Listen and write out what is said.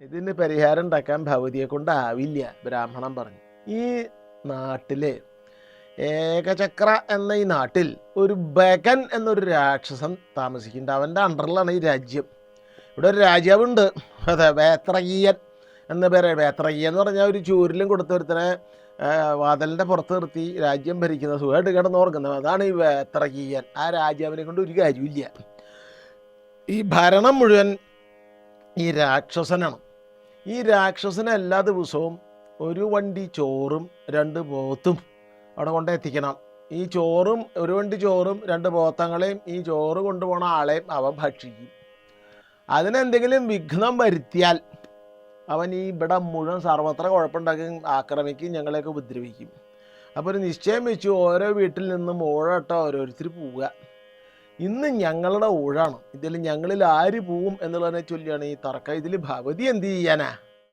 ഇതിന് പരിഹാരം ഉണ്ടാക്കാൻ ഭഗവതിയെ കൊണ്ടാവില്ല ബ്രാഹ്മണൻ പറഞ്ഞു. ഈ നാട്ടിൽ ഏകചക്ര എന്ന ഈ നാട്ടിൽ ഒരു ബകൻ എന്നൊരു രാക്ഷസൻ താമസിക്കുന്നുണ്ട്. അവന്റെ അണ്ടറിലാണ് ഈ രാജ്യം. ഇവിടെ ഒരു രാജാവുണ്ട്. അതെ വേത്രകീയൻ എന്ന പേര്. വേത്രകീയൻ എന്ന് പറഞ്ഞാൽ ഒരു ചൂരിലും കൊടുത്ത ഒരുത്തനെ വാതലിന്റെ പുറത്ത് നിർത്തി രാജ്യം ഭരിക്കുന്ന സുഖമായിട്ട് കിടന്ന് ഓർക്കുന്നത് അതാണ് ഈ വേത്രകീയൻ. ആ രാജാവിനെ കൊണ്ട് ഒരു കാര്യമില്ല ഈ ഭരണം മുഴുവൻ ഈ രാക്ഷസനാണ്. ഈ രാക്ഷസിനെ എല്ലാ ദിവസവും ഒരു വണ്ടി ചോറും രണ്ട് പോത്തും അവിടെ കൊണ്ട് എത്തിക്കണം ഈ ചോറും ഒരു വണ്ടി ചോറും രണ്ട് പോത്തങ്ങളെയും ഈ ചോറ് കൊണ്ടുപോണ ആളെയും അവൻ ഭക്ഷിക്കും. അതിനെന്തെങ്കിലും വിഘ്നം വരുത്തിയാൽ അവൻ ഈ ഇവിടെ മുഴുവൻ സർവത്ര കുഴപ്പമുണ്ടാക്കി ആക്രമിക്കും ഞങ്ങളെയൊക്കെ ഉപദ്രവിക്കും. അപ്പോൾ ഒരു നിശ്ചയം വെച്ചു ഓരോ വീട്ടിൽ നിന്നും ഓരോട്ടോ ഓരോരുത്തർ പോവുക. ഇന്ന് ഞങ്ങളുടെ ഊഴാണ്. ഇതിൽ ഞങ്ങളിൽ ആര് പോവും എന്നുള്ളതിനെ ചൊല്ലിയാണ് ഈ തർക്കം. ഇതിൽ ഭഗവതി എന്ത് ചെയ്യാനാ?